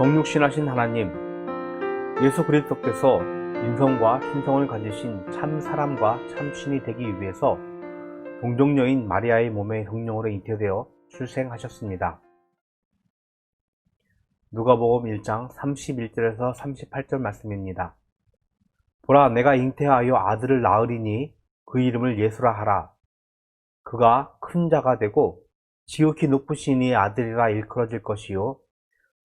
정육신하신 하나님, 예수 그리스도께서 인성과 신성을 가지신 참 사람과 참 신이 되기 위해서 동정녀인 마리아의 몸에 성령으로 잉태되어 출생하셨습니다. 누가복음 1장 31절에서 38절 말씀입니다. 보라 내가 잉태하여 아들을 낳으리니 그 이름을 예수라 하라. 그가 큰 자가 되고 지극히 높으신 이의 아들이라 일컬어질 것이요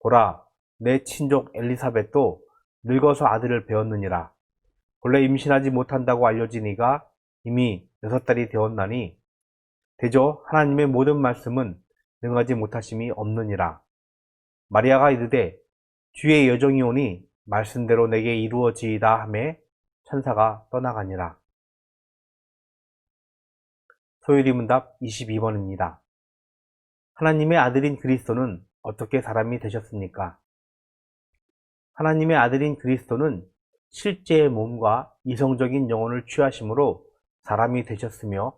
보라, 내 친족 엘리사벳도 늙어서 아들을 배웠느니라. 본래 임신하지 못한다고 알려진 이가 이미 여섯 달이 되었나니 대저 하나님의 모든 말씀은 능하지 못하심이 없느니라. 마리아가 이르되 주의 여정이 오니 말씀대로 내게 이루어지이다 하매 천사가 떠나가니라. 소율이 문답 22번입니다. 하나님의 아들인 그리스도는 어떻게 사람이 되셨습니까? 하나님의 아들인 그리스도는 실제의 몸과 이성적인 영혼을 취하심으로 사람이 되셨으며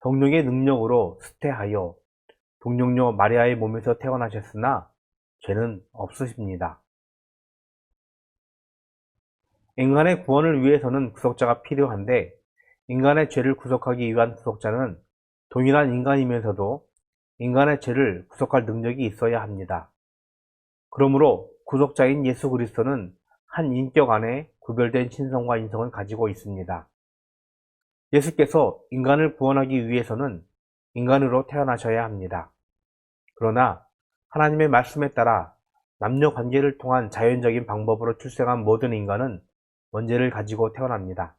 성령의 능력으로 수태하여 동령녀 마리아의 몸에서 태어나셨으나 죄는 없으십니다. 인간의 구원을 위해서는 구속자가 필요한데 인간의 죄를 구속하기 위한 구속자는 동일한 인간이면서도 인간의 죄를 구속할 능력이 있어야 합니다. 그러므로 구속자인 예수 그리스도는 한 인격 안에 구별된 신성과 인성을 가지고 있습니다. 예수께서 인간을 구원하기 위해서는 인간으로 태어나셔야 합니다. 그러나 하나님의 말씀에 따라 남녀 관계를 통한 자연적인 방법으로 출생한 모든 인간은 원죄를 가지고 태어납니다.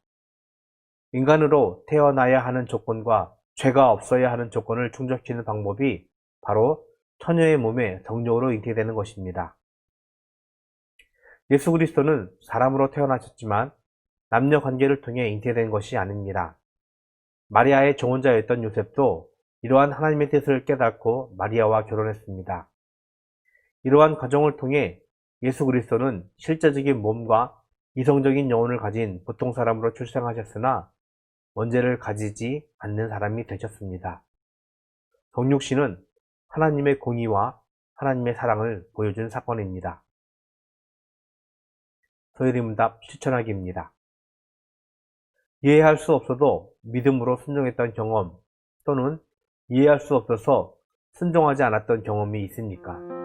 인간으로 태어나야 하는 조건과 죄가 없어야 하는 조건을 충족시키는 방법이 바로 처녀의 몸에 성령으로 잉태되는 것입니다. 예수 그리스도는 사람으로 태어나셨지만 남녀 관계를 통해 잉태된 것이 아닙니다. 마리아의 정혼자였던 요셉도 이러한 하나님의 뜻을 깨닫고 마리아와 결혼했습니다. 이러한 과정을 통해 예수 그리스도는 실제적인 몸과 이성적인 영혼을 가진 보통 사람으로 출생하셨으나 원죄를 가지지 않는 사람이 되셨습니다. 성육신은 하나님의 공의와 하나님의 사랑을 보여준 사건입니다. 소유리 문답 실천하기입니다. 이해할 수 없어도 믿음으로 순종했던 경험 또는 이해할 수 없어서 순종하지 않았던 경험이 있습니까?